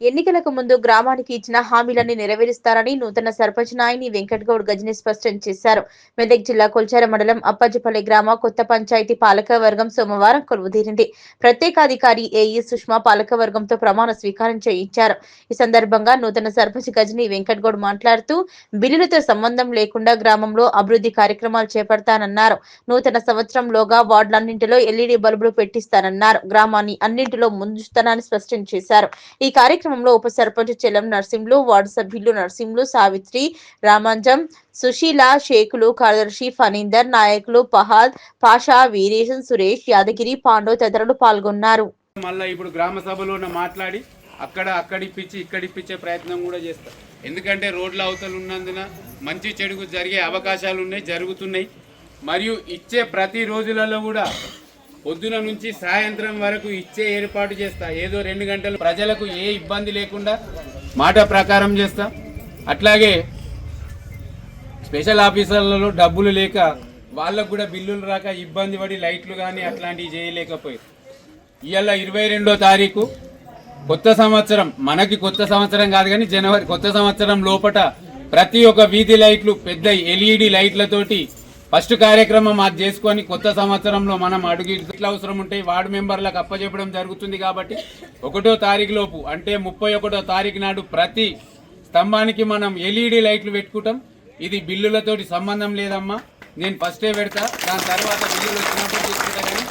ఎన్నికలకు ముందు గ్రామానికి ఇచ్చిన హామీలన్నీ నెరవేరుస్తారని నూతన సర్పంచ్ నాయని వెంకటగౌడ్ గజని స్పష్టం చేశారు. మెదక్ జిల్లా కొల్చార మండలం అప్పజ్జిపల్లి గ్రామ కొత్త పంచాయతీ పాలక వర్గం సోమవారం కొలువుదీరింది. ప్రత్యేకాధికారి ఏఈ సుష్మా పాలకవర్గంతో ప్రమాణ స్వీకారం చేయించారు. ఈ సందర్భంగా నూతన సర్పంచ్ గజని వెంకటగౌడ్ మాట్లాడుతూ బిల్లులతో సంబంధం లేకుండా గ్రామంలో అభివృద్ధి కార్యక్రమాలు చేపడతానన్నారు. నూతన సంవత్సరంలోగా వార్డులన్నింటిలో ఎల్ఈడి బల్బులు పెట్టిస్తానన్నారు. గ్రామాన్ని అన్నింటిలో ముందుస్తానని స్పష్టం చేశారు. ఈ కార్యక్రమం కార్యక్రమంలో ఉప సర్పంచ్ చెలం నర్సింహులు వార్డు సభ్యులు నర్సింహులు సావిత్రి రామాంజం సుశీల షేకులు కార్యదర్శి ఫనీందర్ నాయకులు పహాద్ పాషా వీరేశన్ సురేష్ యాదగిరి పాండవ్ తదితరులు పాల్గొన్నారు. మళ్ళీ ఇప్పుడు గ్రామ సభలో మాట్లాడి అక్కడ అక్కడిప్పించి ఇక్కడిప్పించే ప్రయత్నం కూడా చేస్తారు ఎందుకంటే రోడ్ల అవతలు ఉన్నందున మంచి చెడుకు జరిగే అవకాశాలు ఉన్నాయి జరుగుతున్నాయి. మరియు ఇచ్చే ప్రతి రోజులలో కూడా పొద్దున నుంచి సాయంత్రం వరకు ఇచ్చే ఏర్పాటు చేస్తా. ఏదో రెండు గంటలు ప్రజలకు ఏ ఇబ్బంది లేకుండా మాట ప్రకారం చేస్తా. అట్లాగే స్పెషల్ ఆఫీసర్లలో డబ్బులు లేక వాళ్ళకు కూడా బిల్లులు రాక ఇబ్బంది పడి లైట్లు కానీ అట్లాంటివి చేయలేకపోయి ఇవాళ ఇరవై రెండో తారీఖు కొత్త సంవత్సరం. మనకి కొత్త సంవత్సరం కాదు కానీ జనవరి కొత్త సంవత్సరం లోపట ప్రతి ఒక్క వీధి లైట్లు పెద్ద ఎల్ఈడి లైట్లతోటి ఫస్ట్ కార్యక్రమం అది చేసుకొని కొత్త సంవత్సరంలో మనం అడుగు ఇట్లా అవసరం ఉంటాయి వార్డు మెంబర్లకు అప్పచెప్పడం జరుగుతుంది కాబట్టి ఒకటో తారీఖు లోపు అంటే ముప్పై ఒకటో తారీఖు నాడు ప్రతి స్తంభానికి మనం ఎల్ఈడి లైట్లు పెట్టుకుంటాం. ఇది బిల్లులతోటి సంబంధం లేదమ్మా. నేను ఫస్టే పెడతా. దాని తర్వాత బిల్లులు వచ్చినప్పుడు చూసుకుంటా కానీ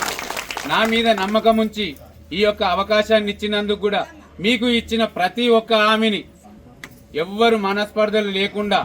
నా మీద నమ్మకం ఉంచి ఈ యొక్క అవకాశాన్ని ఇచ్చినందుకు కూడా మీకు ఇచ్చిన ప్రతి ఒక్క హామీని ఎవ్వరు మనస్పర్ధలు లేకుండా